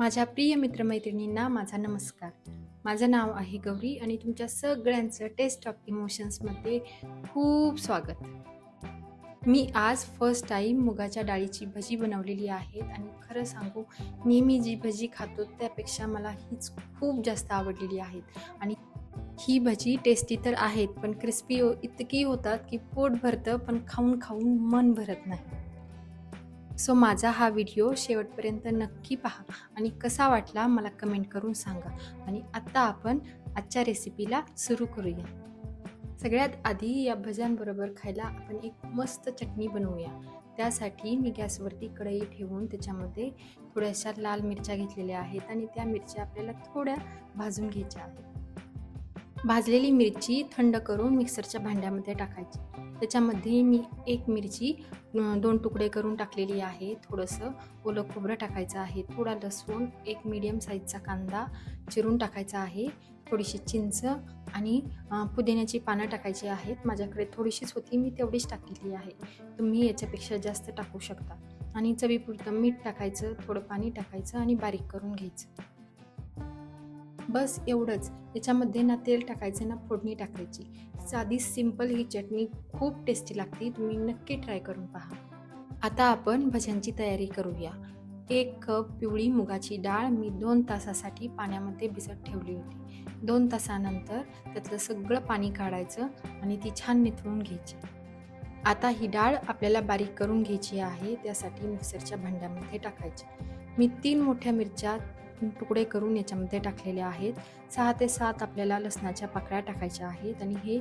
माझ्या प्रिय मित्रमैत्रिणींना माझा नमस्कार. माझं नाव आहे गौरी आणि तुमच्या सगळ्यांचं टेस्ट ऑफ इमोशन्समध्ये खूप स्वागत. मी आज फर्स्ट टाईम मुगाच्या डाळीची भजी बनवलेली आहेत आणि खरं सांगू नेहमी जी भजी खातो त्यापेक्षा मला हीच खूप जास्त आवडलेली आहेत. आणि ही भजी टेस्टी तर आहेत पण क्रिस्पी इतकी होतात की पोट भरतं पण खाऊन खाऊन मन भरत नाही. सो माझा हा व्हिडिओ शेवटपर्यंत नक्की पहा आणि कसा वाटला मला कमेंट करून सांगा. आणि आत्ता आपण आजच्या रेसिपीला सुरू करूया. सगळ्यात आधी या भज्यांबरोबर खायला आपण एक मस्त चटणी बनवूया. त्यासाठी मी गॅसवरती कढई ठेवून त्याच्यामध्ये थोड्याशा लाल मिरच्या घेतलेल्या आहेत आणि त्या मिरच्या आपल्याला थोड्या भाजून घ्यायच्या आहेत. भाजलेली मिरची थंड करून मिक्सरच्या भांड्यामध्ये टाकायची. त्याच्यामध्ये मी एक मिरची दोन तुकडे करून टाकलेली आहे. थोडंसं ओलं खोबरं टाकायचं आहे. थोडा लसूण एक मीडियम साईजचा कांदा चिरून टाकायचा आहे. थोडीशी चिंच आणि पुदिन्याची पानं टाकायची आहेत. माझ्याकडे थोडीशीच होती मी तेवढीच टाकलेली आहे. तुम्ही याच्यापेक्षा जास्त टाकू शकता. आणि चवीपुरतं मीठ टाकायचं थोडं पाणी टाकायचं आणि बारीक करून घ्यायचं. बस एवढंच. याच्यामध्ये ना तेल टाकायचं ना फोडणी टाकायची. साधी सिंपल ही चटणी खूप टेस्टी लागते. तुम्ही नक्की ट्राय करून पहा. आता आपण भज्यांची तयारी करूया. एक कप पिवळी मुगाची डाळ मी दोन तासासाठी पाण्यामध्ये भिजत ठेवली होती. दोन तासानंतर त्यातलं सगळं पाणी काढायचं आणि ती छान निथळून घ्यायची. आता ही डाळ आपल्याला बारीक करून घ्यायची आहे. त्यासाठी मिक्सरच्या भांड्यामध्ये टाकायची. मी तीन मोठ्या मिरच्या तुकडे करून याच्यामध्ये टाकलेले आहेत. सहा ते सात आपल्याला लसणाच्या पाकळ्या टाकायच्या आहेत आणि हे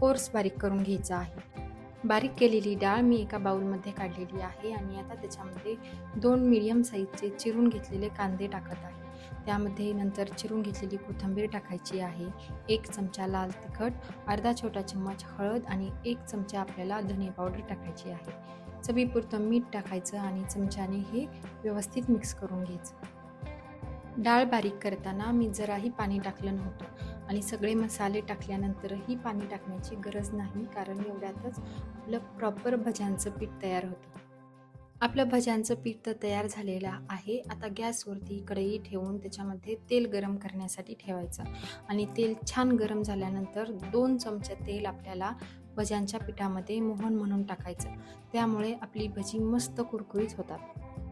कोर्स बारीक करून घ्यायचं आहे. बारीक केलेली डाळ मी एका बाऊलमध्ये काढलेली आहे आणि आता त्याच्यामध्ये दोन मिडियम साईजचे चिरून घेतलेले कांदे टाकत आहे. त्यामध्ये नंतर चिरून घेतलेली कोथिंबीर टाकायची आहे. एक चमचा लाल तिखट अर्धा छोटा चम्मच हळद आणि एक चमचा आपल्याला धने पावडर टाकायची आहे. चवीपुरतं मीठ टाकायचं आणि चमच्याने हे व्यवस्थित मिक्स करून घ्यायचं. डाळ बारीक करताना मी जराही पाणी टाकलं नव्हतं. आणि सगळे मसाले टाकल्यानंतरही पाणी टाकण्याची गरज नाही कारण एवढ्यातच आपलं प्रॉपर भज्यांचं पीठ तयार होतं. आपलं भज्यांचं पीठ तर तयार झालेलं आहे. आता गॅसवरती कढई ठेवून त्याच्यामध्ये तेल गरम करण्यासाठी ठेवायचं. आणि तेल छान गरम झाल्यानंतर दोन चमचे तेल आपल्याला भज्यांच्या पिठामध्ये मोहन म्हणून टाकायचं. त्यामुळे आपली भजी मस्त कुरकुरीत होतात.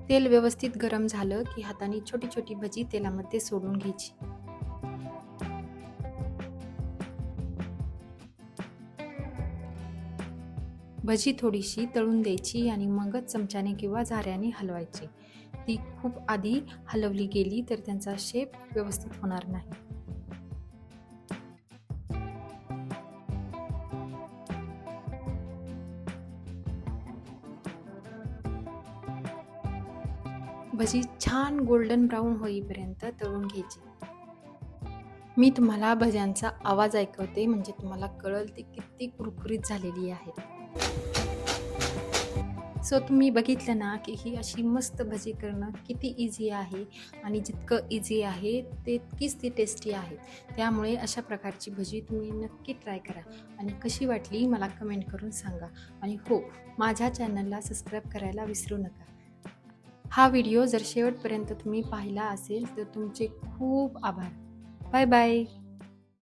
तेल व्यवस्थित गरम झालं की हाताने छोटी छोटी भजी तेलामध्ये सोडून घ्यायची. भजी थोडीशी तळून द्यायची आणि मगच चमच्याने किंवा झाऱ्याने हलवायची. ती खूप आधी हलवली गेली तर त्यांचा शेप व्यवस्थित होणार नाही. भजी छान गोल्डन ब्राऊन होईपर्यंत तळून घ्यायची. मी तुम्हाला भज्यांचा आवाज ऐकवते म्हणजे तुम्हाला कळल ती किती कुरकुरीत झालेली आहे सो तुम्ही बघितलं ना की ही अशी मस्त भजी करणं किती इझी आहे आणि जितकं इझी आहे तितकीच ती टेस्टी आहे. त्यामुळे अशा प्रकारची भजी तुम्ही नक्की ट्राय करा आणि कशी वाटली मला कमेंट करून सांगा. आणि हो माझ्या चॅनलला सबस्क्राईब करायला विसरू नका. हा व्हिडिओ जर शेवटपर्यंत तुम्ही पाहिला असेल तर तुमचे खूप आभार. Bye bye.